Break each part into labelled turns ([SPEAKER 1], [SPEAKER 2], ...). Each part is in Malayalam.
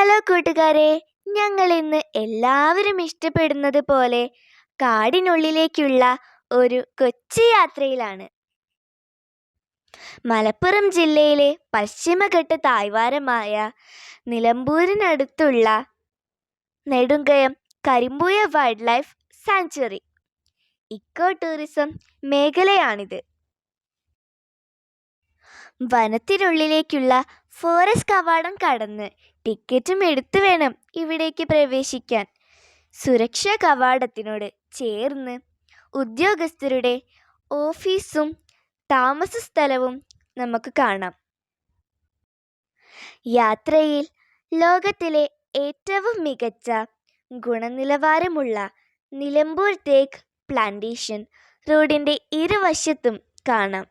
[SPEAKER 1] ഹലോ കൂട്ടുകാരെ. ഞങ്ങൾ ഇന്ന് എല്ലാവരും ഇഷ്ടപ്പെടുന്നത് പോലെ കാടിനുള്ളിലേക്കുള്ള ഒരു കൊച്ചു യാത്രയിലാണ്. മലപ്പുറം ജില്ലയിലെ പശ്ചിമഘട്ട തായ്വാരമായ നിലമ്പൂരിനടുത്തുള്ള Nedumkayam Karimpuzha wild life sanctuary. Eco tourism മേഖലയാണിത്. വനത്തിനുള്ളിലേക്കുള്ള ഫോറസ്റ്റ് കവാടം കടന്ന് ടിക്കറ്റും എടുത്തു വേണം ഇവിടേക്ക് പ്രവേശിക്കാൻ. സുരക്ഷാ കവാടത്തിനോട് ചേർന്ന് ഉദ്യോഗസ്ഥരുടെ ഓഫീസും താമസ സ്ഥലവും നമുക്ക് കാണാം. യാത്രയിൽ ലോകത്തിലെ ഏറ്റവും മികച്ച ഗുണനിലവാരമുള്ള നിലമ്പൂർ തേക്ക് പ്ലാന്റേഷൻ റോഡിന്റെ ഇരുവശത്തും കാണാം.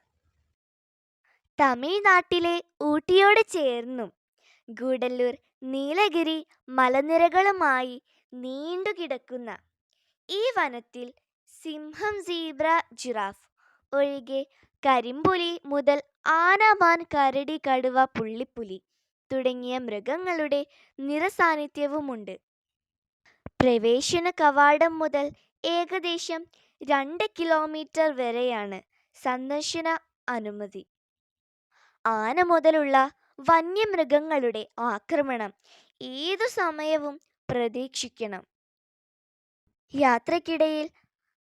[SPEAKER 1] തമിഴ്നാട്ടിലെ ഊട്ടിയോട് ചേർന്നും. ഗൂഡല്ലൂർ നീലഗിരി മലനിരകളുമായി നീണ്ടുകിടക്കുന്ന ഈ വനത്തിൽ സിംഹം സീബ്ര ജിറാഫ് ഒഴികെ കരിമ്പുലി മുതൽ ആനമാൻ കരടി കടുവ പുള്ളിപ്പുലി തുടങ്ങിയ മൃഗങ്ങളുടെ നിറസാന്നിധ്യവുമുണ്ട്. പ്രവേശന കവാടം മുതൽ ഏകദേശം രണ്ട് കിലോമീറ്റർ വരെയാണ് സന്ദർശന അനുമതി. ആന മുതലുള്ള വന്യമൃഗങ്ങളുടെ ആക്രമണം ഏതു സമയവും പ്രതീക്ഷിക്കണം. യാത്രക്കിടയിൽ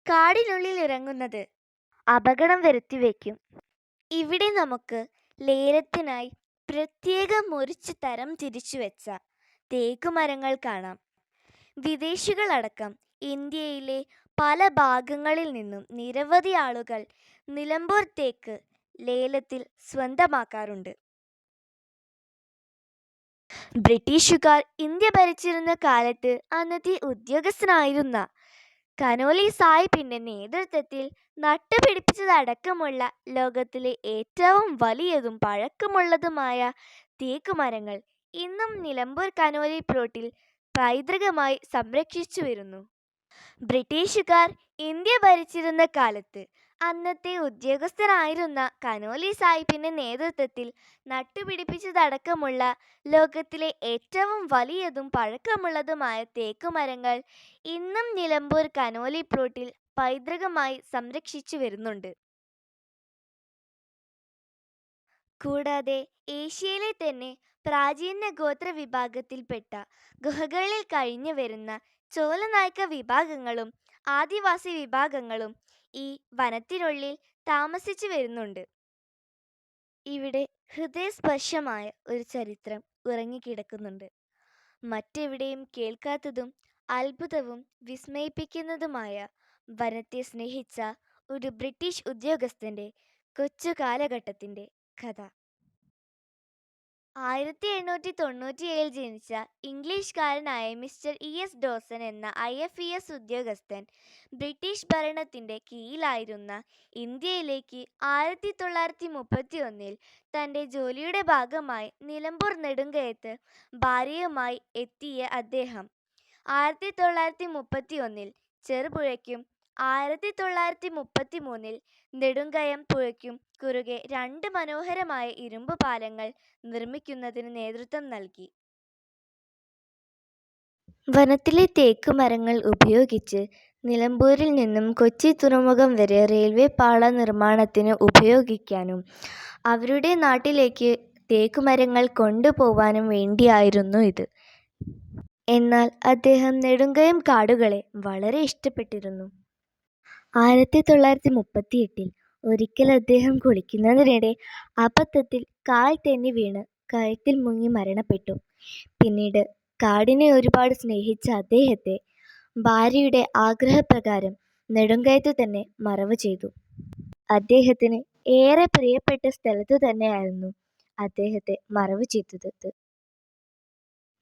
[SPEAKER 1] കാടിനുള്ളിൽ ഇറങ്ങുന്നത് അപകടം വരുത്തി വരുത്തിവെക്കും ഇവിടെ നമുക്ക് ലേലത്തിനായി പ്രത്യേകം മുറിച്ച് തരം തിരിച്ചു വെച്ച തേക്കുമരങ്ങൾ കാണാം. വിദേശികളടക്കം ഇന്ത്യയിലെ പല ഭാഗങ്ങളിൽ നിന്നും നിരവധി ആളുകൾ നിലമ്പൂർ തേക്ക് ലേലത്തിൽ സ്വന്തമാക്കാറുണ്ട്. ബ്രിട്ടീഷുകാർ ഇന്ത്യ ഭരിച്ചിരുന്ന കാലത്ത് അന്നത്തെ ഉദ്യോഗസ്ഥനായിരുന്ന കനോലി സാഹിബിന്റെ നേതൃത്വത്തിൽ നട്ടുപിടിപ്പിച്ചതടക്കമുള്ള ലോകത്തിലെ ഏറ്റവും വലിയതും പഴക്കമുള്ളതുമായ തേക്കുമരങ്ങൾ ഇന്നും നിലമ്പൂർ കനോലി പ്ലോട്ടിൽ പൈതൃകമായി സംരക്ഷിച്ചു വരുന്നു ബ്രിട്ടീഷുകാർ ഇന്ത്യ ഭരിച്ചിരുന്ന കാലത്ത് അന്നത്തെ ഉദ്യോഗസ്ഥനായിരുന്ന കനോലി സാഹിബിന്റെ നേതൃത്വത്തിൽ നട്ടുപിടിപ്പിച്ചതടക്കമുള്ള ലോകത്തിലെ ഏറ്റവും വലിയതും പഴക്കമുള്ളതുമായ തേക്കുമരങ്ങൾ ഇന്നും നിലമ്പൂർ കനോലി പ്ലോട്ടിൽ പൈതൃകമായി സംരക്ഷിച്ചു വരുന്നുണ്ട്. കൂടാതെ ഏഷ്യയിലെ തന്നെ പ്രാചീന ഗോത്ര വിഭാഗത്തിൽപ്പെട്ട ഗുഹകളിൽ കഴിഞ്ഞു വരുന്ന ചോലനായ്ക്ക വിഭാഗങ്ങളും ആദിവാസി വിഭാഗങ്ങളും ഈ വനത്തിനുള്ളിൽ താമസിച്ചു വരുന്നുണ്ട്. ഇവിടെ ഹൃദയസ്പർശമായ ഒരു ചരിത്രം ഉറങ്ങിക്കിടക്കുന്നുണ്ട്. മറ്റെവിടെയും കേൾക്കാത്തതും അത്ഭുതവും വിസ്മയിപ്പിക്കുന്നതുമായ വനത്തെ സ്നേഹിച്ച ഒരു ബ്രിട്ടീഷ് ഉദ്യോഗസ്ഥന്റെ കൊച്ചു കാലഘട്ടത്തിന്റെ കഥ. ആയിരത്തി എണ്ണൂറ്റി തൊണ്ണൂറ്റിയേഴിൽ ജനിച്ച ഇംഗ്ലീഷുകാരനായ മിസ്റ്റർ ഇ എസ് ഡോസൺ എന്ന ഐ എഫ് ഇ എസ് ഉദ്യോഗസ്ഥൻ ബ്രിട്ടീഷ് ഭരണത്തിന്റെ കീഴിലായിരുന്ന ഇന്ത്യയിലേക്ക് ആയിരത്തി തൊള്ളായിരത്തി മുപ്പത്തി ഒന്നിൽ തന്റെ ജോലിയുടെ ഭാഗമായി നിലമ്പൂർ നെടുങ്കയത്ത് ഭാര്യയുമായി എത്തിയ അദ്ദേഹം. ആയിരത്തി തൊള്ളായിരത്തി മുപ്പത്തി ഒന്നിൽ ചെറുപുഴയ്ക്കും ആയിരത്തി തൊള്ളായിരത്തി മുപ്പത്തി മൂന്നിൽ നെടുങ്കയം പുഴയ്ക്കും കുറുകെ രണ്ട് മനോഹരമായ ഇരുമ്പ് പാലങ്ങൾ നിർമ്മിക്കുന്നതിന് നേതൃത്വം നൽകി. വനത്തിലെ തേക്ക് മരങ്ങൾ ഉപയോഗിച്ച് നിലമ്പൂരിൽ നിന്നും കൊച്ചി തുറമുഖം വരെ റെയിൽവേ പാള നിർമ്മാണത്തിന് ഉപയോഗിക്കാനും അവരുടെ നാട്ടിലേക്ക് തേക്കുമരങ്ങൾ കൊണ്ടുപോവാനും വേണ്ടിയായിരുന്നു ഇത്. എന്നാൽ അദ്ദേഹം നെടുങ്കയം കാടുകളെ വളരെ ഇഷ്ടപ്പെട്ടിരുന്നു. ആയിരത്തി തൊള്ളായിരത്തി മുപ്പത്തി എട്ടിൽ ഒരിക്കൽ അദ്ദേഹം കുളിക്കുന്നതിനിടെ അബദ്ധത്തിൽ കാൽ തെന്നി വീണ് കയത്തിൽ മുങ്ങി മരണപ്പെട്ടു. പിന്നീട് കാടിനെ ഒരുപാട് സ്നേഹിച്ച അദ്ദേഹത്തെ ഭാര്യയുടെ ആഗ്രഹപ്രകാരം നെടുങ്കയത്ത് തന്നെ മറവ് ചെയ്തു. അദ്ദേഹത്തിന് ഏറെ പ്രിയപ്പെട്ട സ്ഥലത്തു തന്നെയായിരുന്നു അദ്ദേഹത്തെ മറവ് ചെയ്തത്.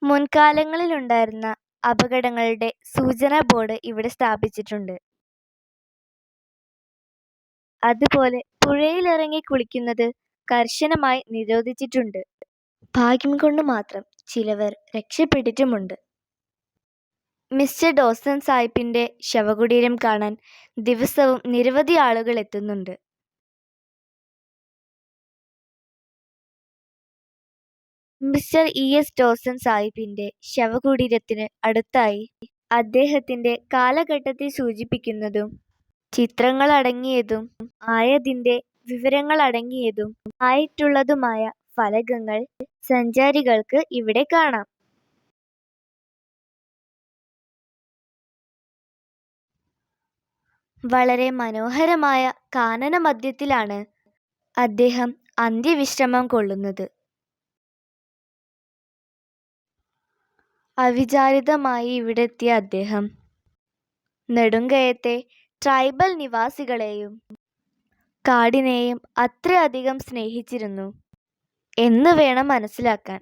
[SPEAKER 1] മുൻകാലങ്ങളിലുണ്ടായിരുന്ന അപകടങ്ങളുടെ സൂചനാ ബോർഡ് ഇവിടെ സ്ഥാപിച്ചിട്ടുണ്ട്. അതുപോലെ പുഴയിലിറങ്ങി കുളിക്കുന്നത് കർശനമായി നിരോധിച്ചിട്ടുണ്ട്. ഭാഗ്യം കൊണ്ട് മാത്രം ചിലവർ രക്ഷപ്പെട്ടിട്ടുമുണ്ട്. മിസ്റ്റർ ഡോസൺ സാഹിബിന്റെ ശവകുടീരം കാണാൻ ദിവസവും നിരവധി ആളുകൾ എത്തുന്നുണ്ട്. മിസ്റ്റർ ഇ എസ് ഡോസൻ സാഹിബിന്റെ ശവകുടീരത്തിന് അടുത്തായി അദ്ദേഹത്തിന്റെ കാലഘട്ടത്തെ സൂചിപ്പിക്കുന്നതും ചിത്രങ്ങളടങ്ങിയതും ആയതിന്റെ വിവരങ്ങളടങ്ങിയതും ആയിട്ടുള്ളതുമായ ഫലകങ്ങൾ സഞ്ചാരികൾക്ക് ഇവിടെ കാണാം. വളരെ മനോഹരമായ കാനനമധ്യത്തിലാണ് അദ്ദേഹം അന്ത്യവിശ്രമം കൊള്ളുന്നത്. അവിചാരിതമായി ഇവിടെത്തിയ അദ്ദേഹം നെടുങ്കയത്തെ ട്രൈബൽ നിവാസികളെയും കാടിനെയും അത്രയധികം സ്നേഹിച്ചിരുന്നു. എന്ന് വേണം മനസ്സിലാക്കാൻ.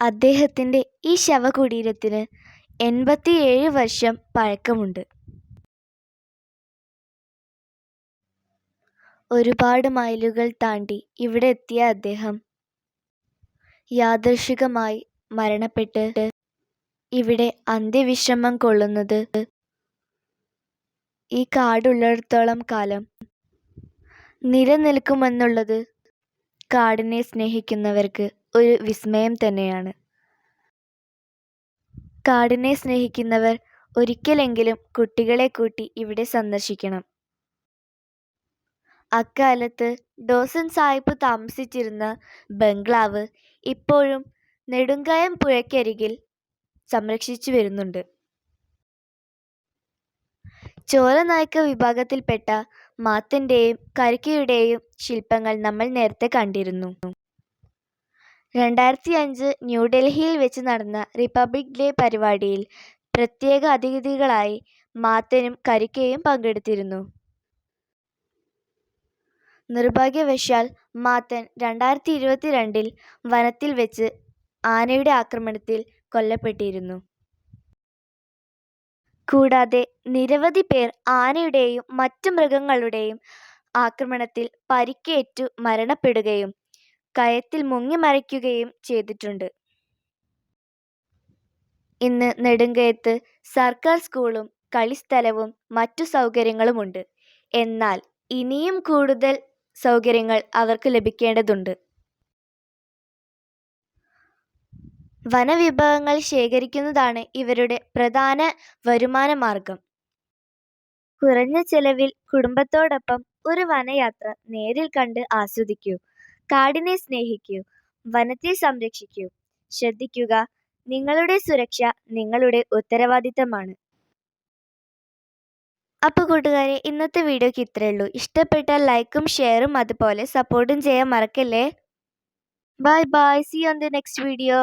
[SPEAKER 1] അദ്ദേഹത്തിന്റെ ഈ ശവകുടീരത്തിന് എൺപത്തിയേഴ് വർഷം പഴക്കമുണ്ട്. ഒരുപാട് മൈലുകൾ താണ്ടി ഇവിടെ എത്തിയ അദ്ദേഹം യാദൃശികമായി മരണപ്പെട്ട് ഇവിടെ അന്ത്യവിശ്രമം കൊള്ളുന്നത് ഈ കാടുള്ളിടത്തോളം കാലം നിലനിൽക്കുമെന്നുള്ളത് കാടിനെ സ്നേഹിക്കുന്നവർക്ക് ഒരു വിസ്മയം തന്നെയാണ്. കാടിനെ സ്നേഹിക്കുന്നവർ ഒരിക്കലെങ്കിലും കുട്ടികളെ കൂട്ടി ഇവിടെ സന്ദർശിക്കണം. അക്കാലത്ത് ഡോസൻ സാഹിബ് താമസിച്ചിരുന്ന ബംഗ്ലാവ് ഇപ്പോഴും നെടുങ്കായം പുഴയ്ക്കരികിൽ സംരക്ഷിച്ചു വരുന്നുണ്ട് ചോരനായ്ക്ക വിഭാഗത്തിൽപ്പെട്ട മാത്തിന്റെയും കരുക്കിയുടെയും ശില്പങ്ങൾ നമ്മൾ നേരത്തെ കണ്ടിരുന്നു. രണ്ടായിരത്തി അഞ്ച് ന്യൂഡൽഹിയിൽ വെച്ച് നടന്ന റിപ്പബ്ലിക് ഡേ പരിപാടിയിൽ പ്രത്യേക അതിഥികളായി മാത്തനും കരിക്കയും പങ്കെടുത്തിരുന്നു. നിർഭാഗ്യവശാൽ മാത്തൻ രണ്ടായിരത്തി ഇരുപത്തിരണ്ടിൽ വനത്തിൽ വെച്ച് ആനയുടെ ആക്രമണത്തിൽ കൊല്ലപ്പെട്ടിരുന്നു. കൂടാതെ നിരവധി പേർ ആനയുടെയും മറ്റു മൃഗങ്ങളുടെയും ആക്രമണത്തിൽ പരിക്കേറ്റു മരണപ്പെടുകയും കയത്തിൽ മുങ്ങിമരിക്കുകയും ചെയ്തിട്ടുണ്ട്. ഇന്ന് നെടുങ്കയത്ത് സർക്കാർ സ്കൂളും കളിസ്ഥലവും മറ്റു സൗകര്യങ്ങളുമുണ്ട്. എന്നാൽ ഇനിയും കൂടുതൽ സൗകര്യങ്ങൾ അവർക്ക് ലഭിക്കേണ്ടതുണ്ട്. വനവിഭവങ്ങൾ ശേഖരിക്കുന്നതാണ് ഇവരുടെ പ്രധാന വരുമാന മാർഗം. കുറഞ്ഞ ചെലവിൽ കുടുംബത്തോടൊപ്പം ഒരു വനയാത്ര നേരിൽ കണ്ട് ആസ്വദിക്കൂ. കാടിനെ സ്നേഹിക്കൂ. വനത്തെ സംരക്ഷിക്കൂ. ശ്രദ്ധിക്കുക നിങ്ങളുടെ സുരക്ഷ നിങ്ങളുടെ ഉത്തരവാദിത്തമാണ്. അപ്പോൾ കൂട്ടുകാരെ ഇന്നത്തെ വീഡിയോക്ക് ഇത്രയേ ഉള്ളൂ. ഇഷ്ടപ്പെട്ട ലൈക്കും ഷെയറും അതുപോലെ സപ്പോർട്ടും ചെയ്യാൻ മറക്കല്ലേ? Bye bye. See on the next video